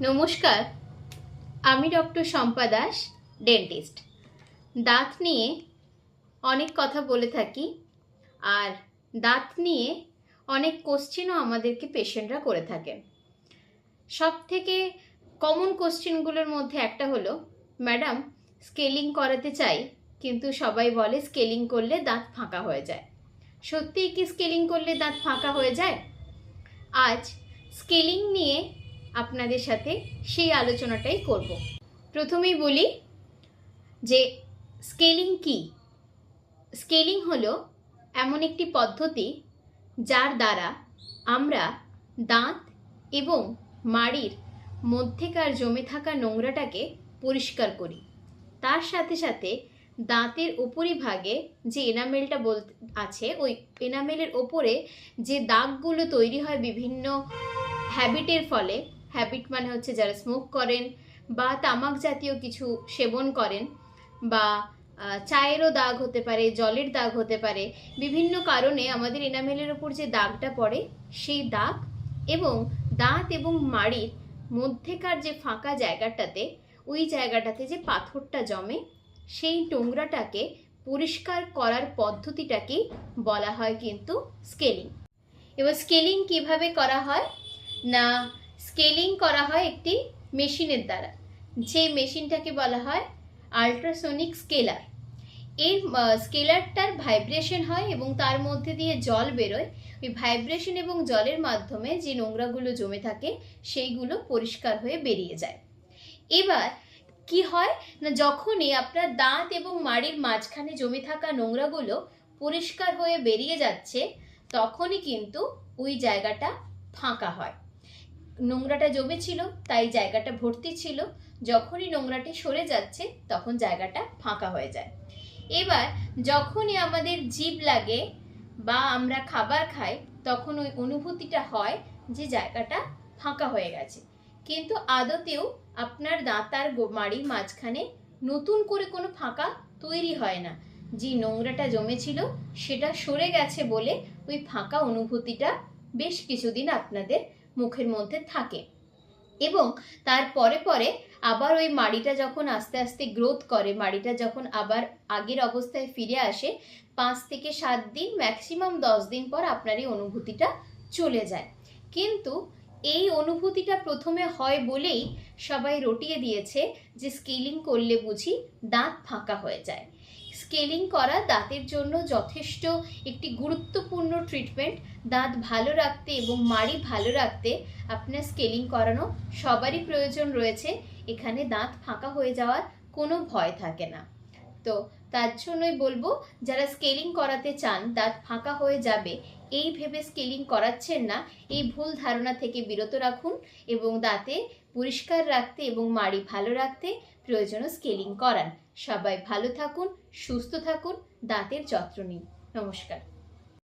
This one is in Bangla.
নমস্কার, আমি ডক্টর শম্পা দাস, ডেন্টিস্ট। দাঁত নিয়ে অনেক কথা বলে থাকি আর দাঁত নিয়ে অনেক কোশ্চেনও আমাদেরকে পেশেন্টরা করে থাকেন সব থেকে কমন কোশ্চেনগুলোর মধ্যে একটা হলো, ম্যাডাম স্কেলিং করাতে চাই, কিন্তু সবাই বলে স্কেলিং করলে দাঁত ফাঁকা হয়ে যায়। সত্যিই কি স্কেলিং করলে দাঁত ফাঁকা হয়ে যায়? আজ স্কেলিং নিয়ে আপনাদের সাথে সেই আলোচনাটাই করব। প্রথমেই বলি যে স্কেলিং কি? স্কেলিং হলো এমন একটি পদ্ধতি যার দ্বারা আমরা দাঁত এবং মাড়ির মধ্যেকার জমে থাকা নোংরাটাকে পরিষ্কার করি। তার সাথে সাথে দাঁতের উপরিভাগে যে এনামেলটা বল আছে, ওই এনামেলের ওপরে যে দাগগুলো তৈরি হয় বিভিন্ন হ্যাবিটের ফলে হ্যাবিট মানে হচ্ছে যারা স্মোক করেন বা তামাক জাতীয় কিছু সেবন করেন বা চায়েরও দাগ হতে পারে, জলের দাগ হতে পারে, বিভিন্ন কারণে আমাদের এনামেলের ওপর যে দাগটা পড়ে সেই দাগ এবং দাঁত এবং মাড়ির মধ্যেকার যে ফাঁকা জায়গাটাতে, ওই জায়গাটাতে যে পাথরটা জমে সেই নোংরাটাকে পরিষ্কার করার পদ্ধতিটাকেই বলা হয় কিন্তু স্কেলিং এবার স্কেলিং কীভাবে করা হয়? না স্কেলিং করা হয় একটি মেশিনের দ্বারা। যে মেশিনটাকে বলা হয় আল্ট্রাসোনিক স্কেলার। এই স্কেলারটার ভাইব্রেশন হয় এবং তার মধ্যে দিয়ে জল বেরোয়। ওই ভাইব্রেশন এবং জলের মাধ্যমে যে নোংরাগুলো জমে থাকে, সেইগুলো পরিষ্কার হয়ে বেরিয়ে যায়। এবার কি হয় না, যখনই আপনার দাঁত এবং মাড়ির মাঝখানে জমে থাকা নোংরাগুলো পরিষ্কার হয়ে বেরিয়ে যাচ্ছে, তখনই কিন্তু ওই জায়গাটা ফাঁকা হয়। নোংরাটা জমেছিল তাই জায়গাটা ভর্তি ছিল। যখনই নোংরাটি সরে যাচ্ছে, তখন জায়গাটা ফাঁকা হয়ে যায়। এবার যখনই আমাদের জীব লাগে বা আমরা খাবার খাই, তখন ওই অনুভূতিটা হয় যে জায়গাটা ফাঁকা হয়ে গেছে। কিন্তু আদতেও আপনার দাঁতার মাড়ির মাঝখানে নতুন করে কোনো ফাঁকা তৈরি হয় না। যে নোংরাটা জমেছিল, সেটা সরে গেছে বলে ওই ফাঁকা অনুভূতিটা বেশ কিছুদিন আপনাদের মুখের মধ্যে থাকে। এবং তার পরে পরে আবার ওই মাড়িটা যখন আস্তে আস্তে গ্রোথ করে, মাড়িটা যখন আবার আগের অবস্থায় ফিরে আসে, পাঁচ থেকে সাত দিন ম্যাক্সিমাম দশ দিন পর আপনার এই অনুভূতিটা চলে যায়। কিন্তু এই অনুভূতিটা প্রথমে হয় বলেই সবাই রটিয়ে দিয়েছে যে স্কেলিং করলে বুঝি দাঁত ফাঁকা হয়ে যায়। স্কেলিং করা দাঁতের জন্য যথেষ্ট একটি গুরুত্বপূর্ণ ট্রিটমেন্ট দাঁত ভালো রাখতে এবং মাড়ি ভালো রাখতে আপনার স্কেলিং করানো সবারই প্রয়োজন রয়েছে। এখানে দাঁত ফাঁকা হয়ে যাওয়ার কোনো ভয় থাকে না। তো তার জন্যই বলব, যারা স্কেলিং করাতে চান, দাঁত ফাঁকা হয়ে যাবে এই ভেবে স্কেলিং করাচ্ছেন না। এই ভুল ধারণা থেকে বিরত রাখুন এবং দাঁতে পরিষ্কার রাখতে এবং মাড়ি ভালো রাখতে প্রয়োজনও স্কেলিং করান। সবাই ভালো থাকুন, সুস্থ থাকুন, দাঁতের যত্ন নিন। নমস্কার।